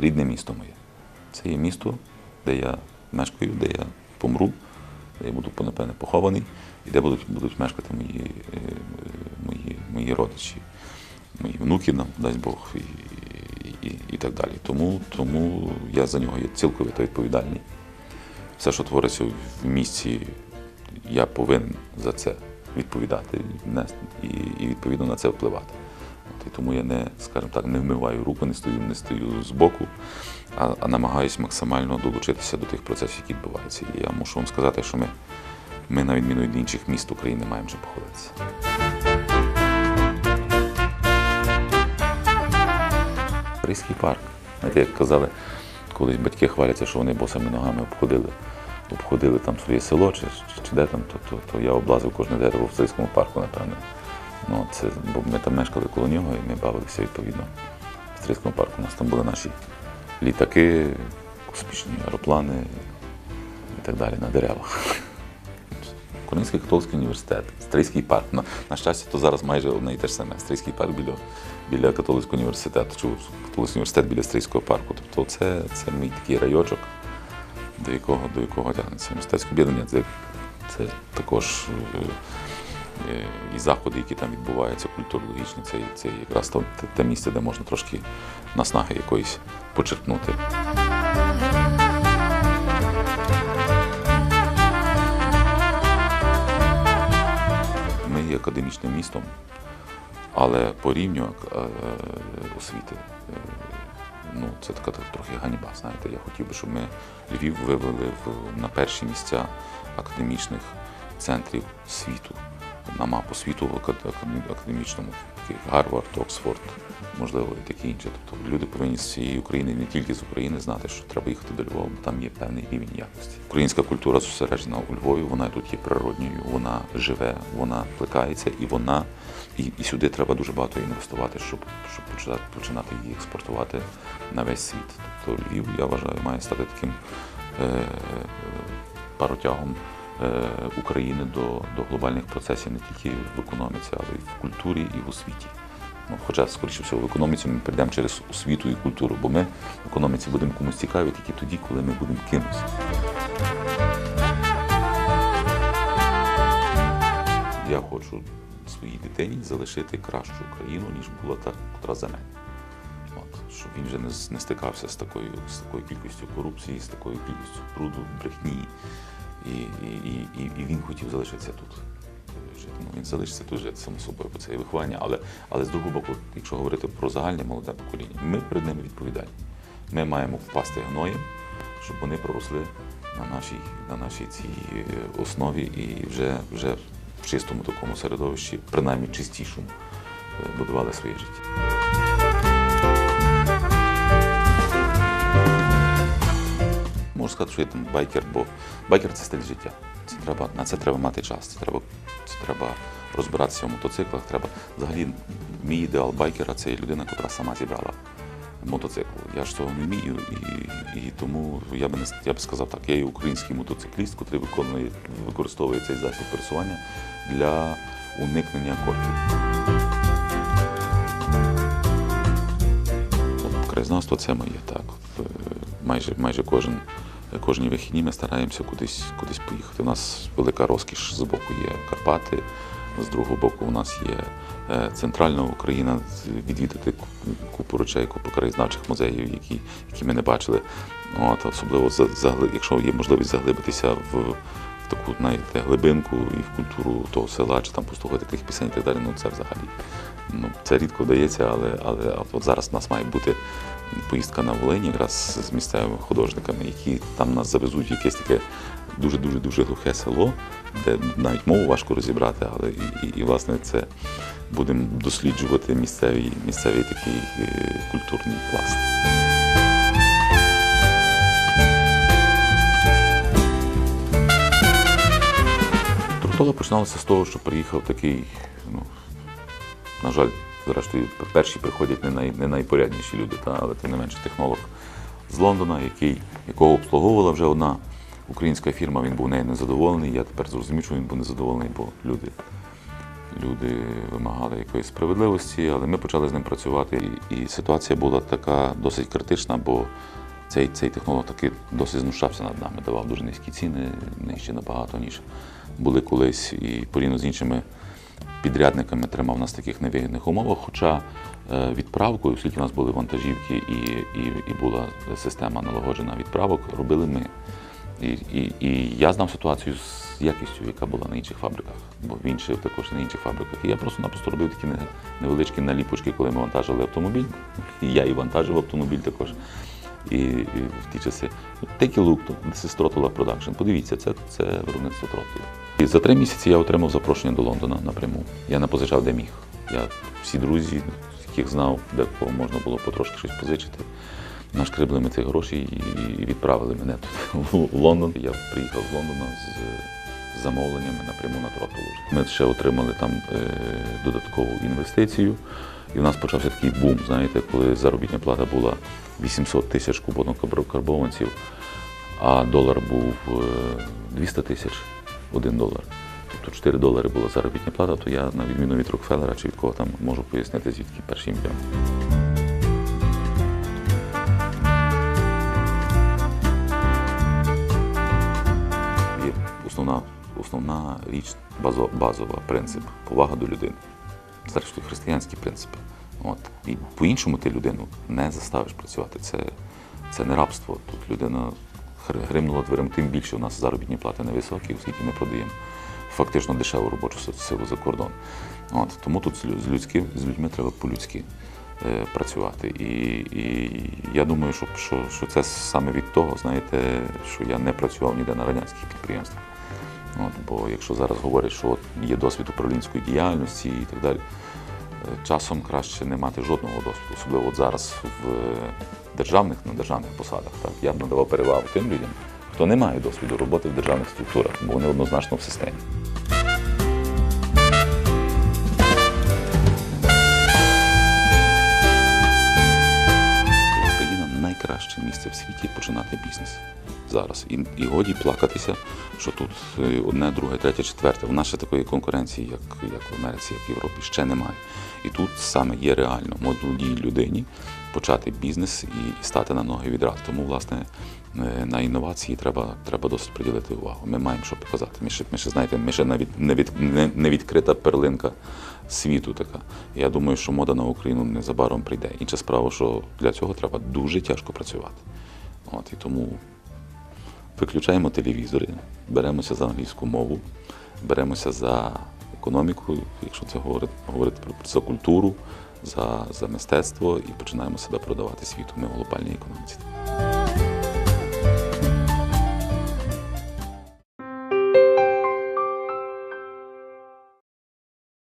рідне місто моє. Це є місто, де я мешкаю, де я помру, де я буду напевне похований, і де будуть, будуть мешкати мої, е, мої, мої родичі, мої внуки, нам дасть Бог, і, і, і так далі. Тому, тому я за нього є цілковито відповідальний. Все, що твориться в місті, я повинен за це відповідати і, і відповідно на це впливати. І тому я не, скажімо так, не вмиваю руку, не стою, не стою збоку, а, а намагаюся максимально долучитися до тих процесів, які відбуваються. І я мушу вам сказати, що ми, ми на відміну від інших міст України, маємо чим походитися. Ризький парк. Знаєте, як казали, колись батьки хваляться, що вони босими ногами обходили, обходили там своє село чи, чи, чи де там, то, то, то я облазив кожне дерево в Стрийському парку, напевно. Ну, це, бо ми там мешкали коло нього і ми бавилися відповідно в Стрийському парку. У нас там були наші літаки, космічні аероплани і так далі на деревах. Український католицький університет, Стрийський парк. На, на щастя, то зараз майже одне і те ж саме. Стрийський парк біля, біля католицького університету, чи католицький університет біля Стрийського парку. Тобто це, це мій такий райочок, до якого, до якого тягнеться. Університетське об'єднання це, це також е, і заходи, які там відбуваються, культурологічні, це, це якраз то- те, те місце, де можна трошки наснаги якоїсь почерпнути. Ми є академічним містом, але по рівню е, освіти е, ну, це така трохи ганьба. Знаєте, я хотів би, щоб ми Львів вивели в, на перші місця академічних центрів світу, на мапу світу в акад- академічному, Гарвард, Оксфорд, можливо, і таке інше. Тобто люди повинні з цієї України, не тільки з України, знати, що треба їхати до Львова, бо там є певний рівень якості. Українська культура зосереджена у Львові, вона тут є природньою, вона живе, вона плекається і вона і, і сюди треба дуже багато інвестувати, щоб, щоб почати, починати її експортувати на весь світ. Тобто Львів, я вважаю, має стати таким е, паротягом е, України до, до глобальних процесів не тільки в економіці, але й в культурі і в освіті. Ну, хоча, скоріше всього, в економіці ми прийдемо через освіту і культуру, бо ми в економіці будемо комусь цікаві тільки тоді, коли ми будемо кимось. Я хочу своїй дитині залишити кращу країну, ніж була та, котра за мене. От, щоб він вже не, не стикався з такою, з такою кількістю корупції, з такою кількістю бруду, брехні. І, і, і, і, і він хотів залишитися тут. Ну, він залишиться тут жити, само собою, бо це є виховання. Але, але з другого боку, якщо говорити про загальне молоде покоління, ми перед ними відповідальні. Ми маємо впасти гноєм, щоб вони проросли на нашій, на нашій цій е, основі і вже, вже в чистому такому середовищі, принаймні чистішому, е, будували своє життя. Можу сказати, що я там байкер, бо байкер це стиль життя. Це треба, на це треба мати час. Це треба, це треба розбиратися в мотоциклах. Треба взагалі мій ідеал байкера це людина, яка сама зібрала мотоцикл. Я ж цього не вмію, і, і тому я би не я б сказав так, я є український мотоцикліст, який виконує використовує цей засіб пересування для уникнення корків. От Краєзнавство це моє так. Е, Майже, майже кожен, кожні вихідні ми стараємося кудись, кудись поїхати. У нас велика розкіш з боку є Карпати, з другого боку у нас є е, центральна Україна, відвідати купу речей, купу краєзнавчих музеїв, які, які ми не бачили. От, особливо якщо є можливість заглибитися в, в таку знаєте, глибинку і в культуру того села, чи там послухати тих пісень і так далі, ну це взагалі. Ну, це рідко вдається, але, але от, зараз у нас має бути поїздка на Волинь якраз з місцевими художниками, які там нас завезуть в якесь таке дуже-дуже дуже глухе село, де навіть мову важко розібрати, але і, і, і власне це будемо досліджувати місцевий, місцевий такий е, культурний пласт. Трутола починалося з того, що приїхав такий, ну, на жаль, зрештою, перші приходять не, най, не найпорядніші люди, та, але тим не менше технолог з Лондона, який, якого обслуговувала вже одна українська фірма, він був нею незадоволений. Я тепер зрозумів, що він був незадоволений, бо люди Люди вимагали якоїсь справедливості, але ми почали з ним працювати. І, і ситуація була така досить критична, бо цей, цей технолог таки досить знущався над нами, давав дуже низькі ціни, нижче набагато, ніж були колись, і порівняно з іншими підрядниками тримав нас в таких невигідних умовах. Хоча е, відправкою, оскільки у нас були вантажівки і, і, і була система налагоджена відправок, робили ми. І, і, і я знав ситуацію з якістю, яка була на інших фабриках, бо в інших також на інших фабриках. І я просто-напросто робив такі невеличкі наліпочки, коли ми вантажили автомобіль. І я і вантажив автомобіль також. І, і в ті часи. Take a look, this is Trotula Production. Подивіться, це, це виробництво Trotula. І за три місяці я отримав запрошення до Лондона напряму. Я не позичав, де міг. Я всі друзі, яких знав, де кого можна було потрошки щось позичити. Нашкребли ми ці гроші і відправили мене тут в Лондон. Я приїхав з Лондона з замовленнями напряму на Тротулу. Ми ще отримали там е, додаткову інвестицію. І в нас почався такий бум, знаєте, коли заробітна плата була 800 тисяч кубонокарбованців, а долар був е, 200 тисяч один долар. Тобто 4 долари була заробітна плата, то я, на відміну від Рокфеллера чи від кого там можу пояснити, звідки перший мільйон. Є основна, основна річ, базо, базова принцип повага до людини. Зрештою, християнські принципи. От. І по-іншому ти людину не заставиш працювати. Це, це не рабство. Тут людина гри- гримнула дверем, тим більше у нас заробітні плати невисокі, оскільки ми продаємо фактично дешеву робочу силу за кордон. От. Тому тут з лю- з, людьми треба по-людськи е, працювати. І, і я думаю, що, що, що це саме від того, знаєте, що я не працював ніде на радянських підприємствах. От, бо якщо зараз говорять, що є досвід управлінської діяльності і так далі, часом краще не мати жодного досвіду, особливо от зараз в державних на державних посадах. Так, я б надавав перевагу тим людям, хто не має досвіду роботи в державних структурах, бо вони однозначно в системі. Україна найкраще місце в світі починати бізнес зараз. І, і годі плакатися, що тут е, одне, друге, третє, четверте. У нас ще такої конкуренції, як, як в Америці, як в Європі, ще немає. І тут саме є реально молодій людині почати бізнес і, і стати на ноги відразу. Тому, власне, е, на інновації треба, треба досить приділити увагу. Ми маємо що показати. Ми ще, ми ще знаєте, ми ще навіть не, від, не, не відкрита перлинка світу така. Я думаю, що мода на Україну незабаром прийде. Інша справа, що для цього треба дуже тяжко працювати. От, і тому виключаємо телевізори, беремося за англійську мову, беремося за економіку, якщо це говорити, говорити про за культуру, за, за мистецтво і починаємо себе продавати світу. Ми в глобальній економіці.